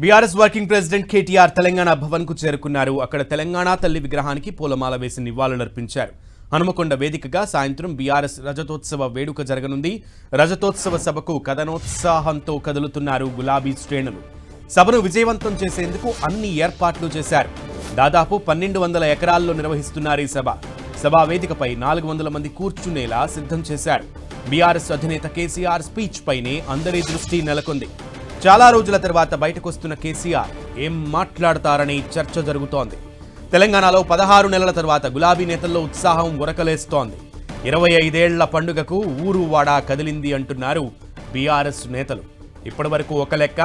BRS working president KTR Telangana భవన్కు చేరుకున్నారు. అక్కడ తెలంగాణ తల్లి విగ్రహానికి పూలమాల వేసి నివాళులర్పించారు. హనుమకొండ వేదికగా సాయంత్రం బీఆర్ఎస్ రజతోత్సవ వేడుక జరగనుంది. రజతోత్సవ సభకు కథనోత్సాహంతో కదులుతున్నారు గులాబీ శ్రేణులు. సభను విజయవంతం చేసేందుకు అన్ని ఏర్పాట్లు చేశారు. దాదాపు పన్నెండు వందల ఎకరాల్లో నిర్వహిస్తున్నారు ఈ సభ. సభా వేదికపై నాలుగు వందల మంది కూర్చునేలా సిద్ధం చేశారు. బీఆర్ఎస్ అధినేత కేసీఆర్ స్పీచ్ పైనే అందరి దృష్టి నెలకొంది. చాలా రోజుల తర్వాత బయటకొస్తున్న కేసీఆర్ ఏం మాట్లాడతారని చర్చ జరుగుతోంది. తెలంగాణలో పదహారు నెలల తర్వాత గులాబీ నేతల్లో ఉత్సాహం ఉరకలేస్తోంది. ఇరవై ఐదేళ్ళ పండుగకు ఊరు వాడా కదిలింది అంటున్నారు బీఆర్ఎస్ నేతలు. ఇప్పటివరకు ఒక లెక్క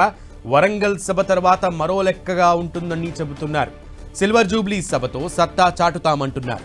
వరంగల్ సభ తర్వాత మరో లెక్కగా ఉంటుందని చెబుతున్నారు. సిల్వర్ జూబ్లీ సభతో సత్తా చాటుతామంటున్నారు.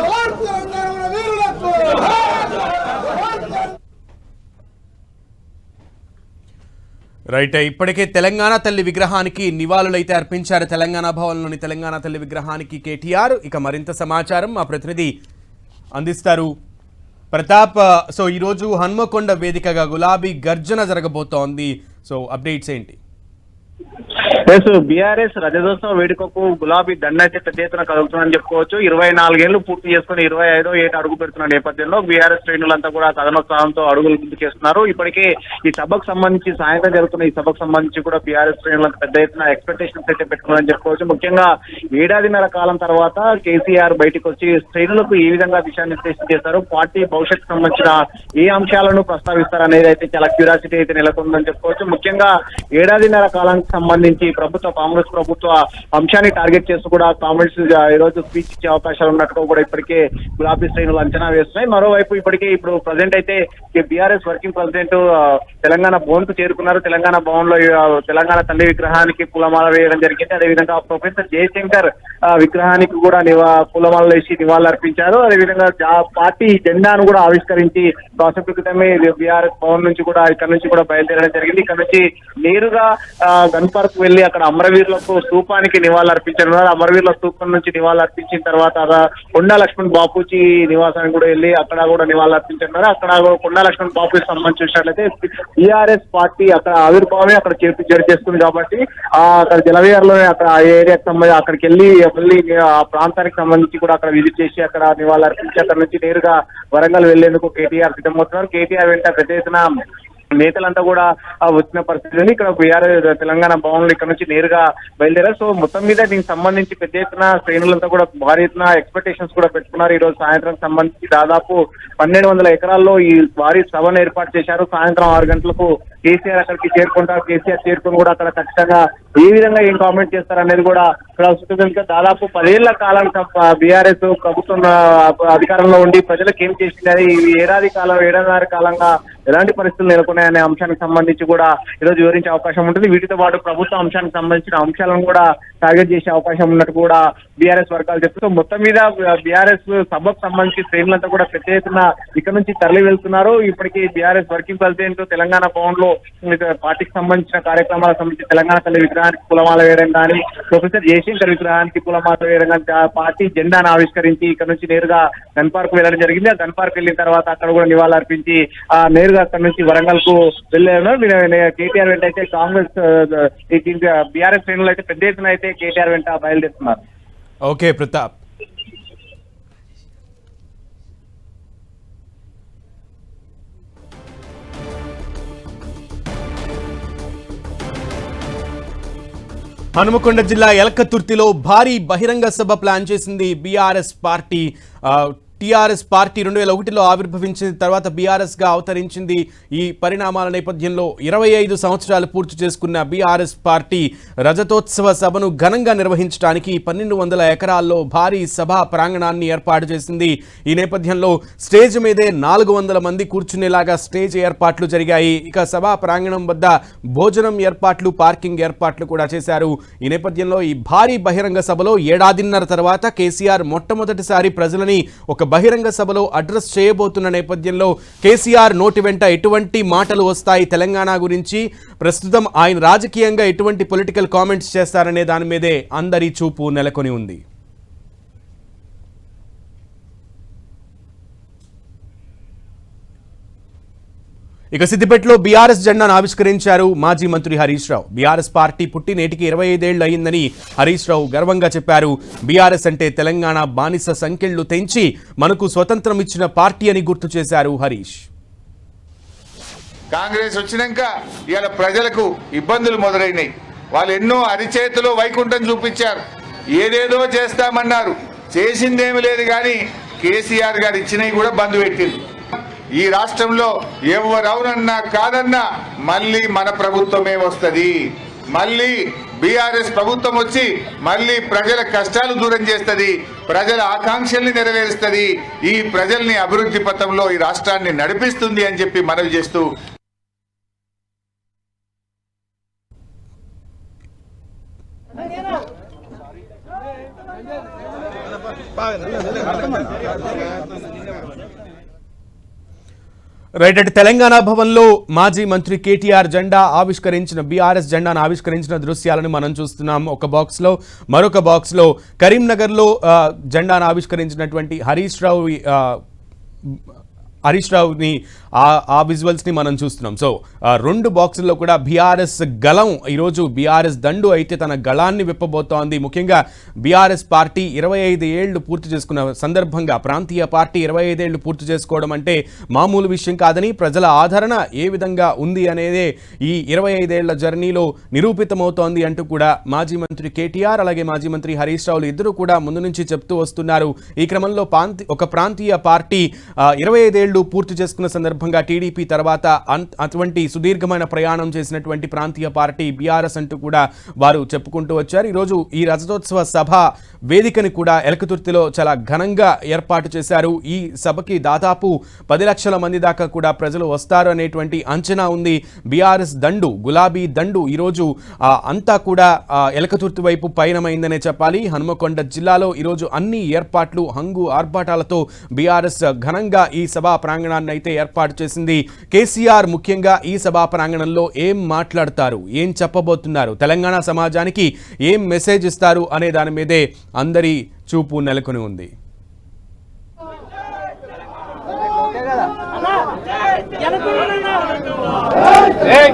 రైట్ ఇప్పటికే తెలంగాణ తల్లి విగ్రహానికి నివాళులైతే అర్పించారు తెలంగాణ భవన్లోని తెలంగాణ తల్లి విగ్రహానికి కేటీఆర్. ఇక మరింత సమాచారం మా ప్రతినిధి అందిస్తారు. ప్రతాప్ సో ఈరోజు హన్మకొండ వేదికగా గులాబీ గర్జన జరగబోతోంది. సో అప్డేట్స్ ఏంటి? ఎస్ బీఆర్ఎస్ రజతోత్సవ వేడుకకు గులాబీ దండ అయితే పెద్ద ఎత్తున కదులుతుందని చెప్పుకోవచ్చు. ఇరవై నాలుగేళ్ళు పూర్తి చేసుకుని ఇరవై ఐదో ఏట అడుగు పెడుతున్న నేపథ్యంలో బీఆర్ఎస్ శ్రేణులంతా కూడా కథనోత్సాహంతో అడుగులు గుర్తు చేస్తున్నారు ఇప్పటికే ఈ సభకు సంబంధించి సాయంత్రం జరుగుతున్న ఈ సభకు సంబంధించి కూడా బీఆర్ఎస్ శ్రేణులకు పెద్ద ఎత్తున ఎక్స్పెక్టేషన్స్ అయితే పెట్టుకున్నారని చెప్పుకోవచ్చు. ముఖ్యంగా ఏడాదిన్నర కాలం తర్వాత కేసీఆర్ బయటకు వచ్చి శ్రేణులకు ఏ విధంగా దిశానిర్దేశం చేస్తారు? పార్టీ భవిష్యత్తు సంబంధించిన ఏ అంశాలను ప్రస్తావిస్తారు అనేది అయితే చాలా క్యూరాసిటీ అయితే నెలకొందని చెప్పుకోవచ్చు. ముఖ్యంగా ఏడాదిన్నర కాలం సంబంధించి ప్రభుత్వ కాంగ్రెస్ ప్రభుత్వ అంశాన్ని టార్గెట్ చేస్తూ కూడా కాంగ్రెస్ ఈ రోజు స్పీచ్ ఇచ్చే అవకాశాలు ఉన్నట్టుగా కూడా ఇప్పటికే గులాబీ శ్రేణులు అంచనా వేస్తున్నాయి. మరోవైపు ఇప్పటికే ఇప్పుడు ప్రజెంట్ అయితే బీఆర్ఎస్ వర్కింగ్ ప్రెసిడెంట్ తెలంగాణ భవన్కు చేరుకున్నారు. తెలంగాణ భవన్లో తెలంగాణ తల్లి విగ్రహానికి పూలమాల వేయడం జరిగింది. అదేవిధంగా ప్రొఫెసర్ జయశంకర్ ఆ, విగ్రహానికి కూడా నివా పూలమాల వేసి నివాళులు అర్పించారు అదేవిధంగా పార్టీ జెండాను కూడా ఆవిష్కరించి కాసేపు క్రితమే బీఆర్ఎస్ భవన్ నుంచి కూడా ఇక్కడ నుంచి కూడా బయలుదేరడం జరిగింది. ఇక్కడ నుంచి నేరుగా పార్క్ వెళ్ళి అక్కడ అమరవీరులకు స్తూపానికి నివాళులర్పించారు. అమరవీరుల స్తూపం నుంచి నివాళులర్పించిన తర్వాత కొండా లక్ష్మణ్ బాపూజీ నివాసానికి కూడా వెళ్ళి అక్కడ కూడా నివాళులర్పించారు. అక్కడ కూడా కొండా లక్ష్మణ్ బాపూజీ సంబంధించి చూసినట్లయితే టీఆర్ఎస్ పార్టీ అక్కడ ఆవిర్భావమే అక్కడ చేర్చి చేస్తుంది కాబట్టి అక్కడ జలవిహార్లోనే అక్కడ ఆ ఏరియాకి సంబంధించి అక్కడికి వెళ్ళి మళ్ళీ ఆ ప్రాంతానికి సంబంధించి కూడా అక్కడ విజిట్ చేసి అక్కడ నివాళులర్పించి అక్కడ నుంచి నేరుగా వరంగల్ వెళ్ళేందుకు కేటీఆర్ సిద్ధమవుతున్నారు. కేటీఆర్ వెంట పెద్ద ఎత్తున నేతలంతా కూడా వచ్చిన పరిస్థితి ఇక్కడ బీఆర్ఎస్ తెలంగాణ భవన్లు ఇక్కడ నుంచి నేరుగా బయలుదేరారు. సో మొత్తం మీద దీనికి సంబంధించి పెద్ద ఎత్తున శ్రేణులంతా కూడా భారీ ఎత్తున ఎక్స్పెక్టేషన్స్ కూడా పెట్టుకున్నారు. ఈ రోజు సాయంత్రం సంబంధించి దాదాపు పన్నెండు వందల ఎకరాల్లో ఈ భారీ సభను ఏర్పాటు చేశారు. సాయంత్రం ఆరు గంటలకు కేసీఆర్ అక్కడికి చేరుకుంటారు. కేసీఆర్ చేరుకుని కూడా అక్కడ ఖచ్చితంగా ఏ విధంగా ఏం కామెంట్ చేస్తారు అనేది కూడా ఇక్కడ వస్తుంది దాదాపు పదేళ్ళ కాలం బీఆర్ఎస్ ప్రభుత్వం అధికారంలో ఉండి ప్రజలకు ఏం చేసిందని ఈ ఏడాది కాలం ఏడాదిన్నర కాలంగా ఎలాంటి పరిస్థితులు నెలకొన్నాయనే అంశానికి సంబంధించి కూడా ఈరోజు వివరించే అవకాశం ఉంటుంది. వీటితో పాటు ప్రభుత్వ అంశానికి సంబంధించిన అంశాలను కూడా టార్గెట్ చేసే అవకాశం ఉన్నట్టు కూడా బీఆర్ఎస్ వర్గాలు చెప్తూ మొత్తం మీద బీఆర్ఎస్ సభకు సంబంధించి శ్రేణులంతా కూడా పెద్ద ఎత్తున ఇక్కడ నుంచి తరలి వెళ్తున్నారు. ఇప్పటికీ బీఆర్ఎస్ వర్కింగ్ ప్రెసిడెంట్ తెలంగాణ భవన్లో పార్టీకి సంబంధించిన కార్యక్రమాలకు సంబంధించి తెలంగాణ తల్లి విగ్రహానికి పూలమాల వేయడం కానీ ప్రొఫెసర్ జయశంకర్ విగ్రహానికి పూలమాల వేయడం కానీ పార్టీ జెండాను ఆవిష్కరించి ఇక్కడ నుంచి నేరుగా గన్ పార్క్ వెళ్ళడం జరిగింది. ఆ గన్ పార్క్ వెళ్ళిన తర్వాత అక్కడ కూడా నివాళులు అర్పించి ఆ నేరుగా అక్కడ నుంచి వరంగల్కు వెళ్ళారు కేటీఆర్ వెంట అయితే కాంగ్రెస్ బీఆర్ఎస్ శ్రేణులు అయితే పెద్ద ఎత్తున అయితే కేటీఆర్ వెంట బయలుదేరుతున్నారు. ఓకే ప్రతాప్. హనుమకొండ జిల్లా ఎలకతుర్తిలో భారీ బహిరంగ సభ ప్లాన్ చేసింది బీఆర్ఎస్ పార్టీ టీఆర్ఎస్ పార్టీ రెండు వేల ఒకటిలో ఆవిర్భవించిన తర్వాత బీఆర్ఎస్గా అవతరించింది. ఈ పరిణామాల నేపథ్యంలో ఇరవై ఐదు సంవత్సరాలు పూర్తి చేసుకున్న బీఆర్ఎస్ పార్టీ రజతోత్సవ సభను ఘనంగా నిర్వహించడానికి పన్నెండు వందల ఎకరాల్లో భారీ సభా ప్రాంగణాన్ని ఏర్పాటు చేసింది. ఈ నేపథ్యంలో స్టేజ్ మీదే నాలుగు వందల మంది కూర్చునేలాగా స్టేజ్ ఏర్పాట్లు జరిగాయి. ఇక సభా ప్రాంగణం వద్ద భోజనం ఏర్పాట్లు పార్కింగ్ ఏర్పాట్లు కూడా చేశారు. ఈ నేపథ్యంలో ఈ భారీ బహిరంగ సభలో ఏడాదిన్నర తర్వాత కేసీఆర్ మొట్టమొదటిసారి ప్రజలని ఒక బహిరంగ సభలో అడ్రస్ చేయబోతున్న నేపథ్యంలో కేసీఆర్ నోటి వెంట ఎటువంటి మాటలు వస్తాయి తెలంగాణ గురించి? ప్రస్తుతం ఆయన రాజకీయంగా ఎటువంటి పొలిటికల్ కామెంట్స్ చేస్తారనే దాని మీదే అందరి చూపు నెలకొని ఉంది. ఇక సిద్దిపేటలో బీఆర్ఎస్ జెండాను ఆవిష్కరించారు మాజీ మంత్రి హరీష్ రావు. బీఆర్ఎస్ పార్టీ పుట్టి నేటికి ఇరవై ఐదేళ్ళు అయిందని హరీష్ రావు గర్వంగా చెప్పారు. బీఆర్ఎస్ అంటే తెలంగాణ బానిస సంఖ్యలు తెంచి మనకు స్వతంత్రం ఇచ్చిన పార్టీ అని గుర్తు చేశారు హరీష్. కాంగ్రెస్ వచ్చినాక ఇవాళ ప్రజలకు ఇబ్బందులు మొదలైనాయి. వాళ్ళు ఎన్నో అరిచేతిలో వైకుంఠం చూపించారు. ఏదేదో చేస్తామన్నారు. చేసిందేమి లేదు కానీ కేసీఆర్ గారు ఇచ్చినవి కూడా బంద్ పెట్టింది ఈ రాష్ట్రంలో ఎవరవునన్నా కాదన్నా మళ్ళీ మన ప్రభుత్వమే వస్తుంది. మళ్ళీ బీఆర్ఎస్ ప్రభుత్వం వచ్చి మళ్ళీ ప్రజల కష్టాలు దూరం చేస్తుంది. ప్రజల ఆకాంక్షల్ని నెరవేరుస్తుంది. ఈ ప్రజల్ని అభివృద్ధి పథంలో ఈ రాష్ట్రాన్ని నడిపిస్తుంది అని చెప్పి మనవి చేస్తూ రైట్ అటు తెలంగాణ భవన్లో మాజీ మంత్రి కేటీఆర్ జెండా ఆవిష్కరించిన బీఆర్ఎస్ జెండాను ఆవిష్కరించిన దృశ్యాలను మనం చూస్తున్నాం. ఒక బాక్స్లో మరొక బాక్స్లో కరీంనగర్లో జెండాను ఆవిష్కరించినటువంటి హరీష్ రావు హరీష్ రావుని ఆ ఆ విజువల్స్ని మనం చూస్తున్నాం. సో రెండు బాక్సుల్లో కూడా బీఆర్ఎస్ గళం. ఈరోజు బీఆర్ఎస్ దండు అయితే తన గళాన్ని విప్పబోతోంది. ముఖ్యంగా బీఆర్ఎస్ పార్టీ ఇరవై ఐదు ఏళ్ళు పూర్తి చేసుకున్న సందర్భంగా ప్రాంతీయ పార్టీ ఇరవై ఐదేళ్ళు పూర్తి చేసుకోవడం అంటే మామూలు విషయం కాదని ప్రజల ఆదరణ ఏ విధంగా ఉంది అనేదే ఈ ఇరవై ఐదేళ్ళ జర్నీలో నిరూపితమవుతోంది అంటూ కూడా మాజీ మంత్రి కేటీఆర్ అలాగే మాజీ మంత్రి హరీష్ రావులు ఇద్దరు కూడా ముందు నుంచి చెప్తూ వస్తున్నారు. ఈ క్రమంలో ఒక ప్రాంతీయ పార్టీ ఇరవై ఐదేళ్ళు పూర్తి చేసుకున్న సందర్భంగా టీడీపీ తర్వాత అటువంటి సుదీర్ఘమైన ప్రయాణం చేసినటువంటి ప్రాంతీయ పార్టీ బీఆర్ఎస్ అంటూ కూడా వారు చెప్పుకుంటూ వచ్చారు. ఈరోజు ఈ రజతోత్సవ సభ వేదికని కూడా ఎలకతుర్తిలో చాలా ఘనంగా ఏర్పాటు చేశారు. ఈ సభకి దాదాపు పది లక్షల మంది దాకా కూడా ప్రజలు వస్తారు అనేటువంటి అంచనా ఉంది. బీఆర్ఎస్ దండు గులాబీ దండు ఈరోజు అంతా కూడా ఎలకతుర్తి వైపు పయనమైందనే చెప్పాలి. హనుమకొండ జిల్లాలో ఈరోజు అన్ని ఏర్పాట్లు హంగు ఆర్భాటాలతో బీఆర్ఎస్ ఘనంగా ఈ సభ ప్రాంగణాన్ని అయితే ఏర్పాటు చేసింది కేసీఆర్ ముఖ్యంగా ఈ సభా ప్రాంగణంలో ఏం మాట్లాడతారు ఏం చెప్పబోతున్నారు తెలంగాణ సమాజానికి ఏం మెసేజ్ ఇస్తారు అనే దాని మీదే అందరి చూపు నెలకొని ఉంది జై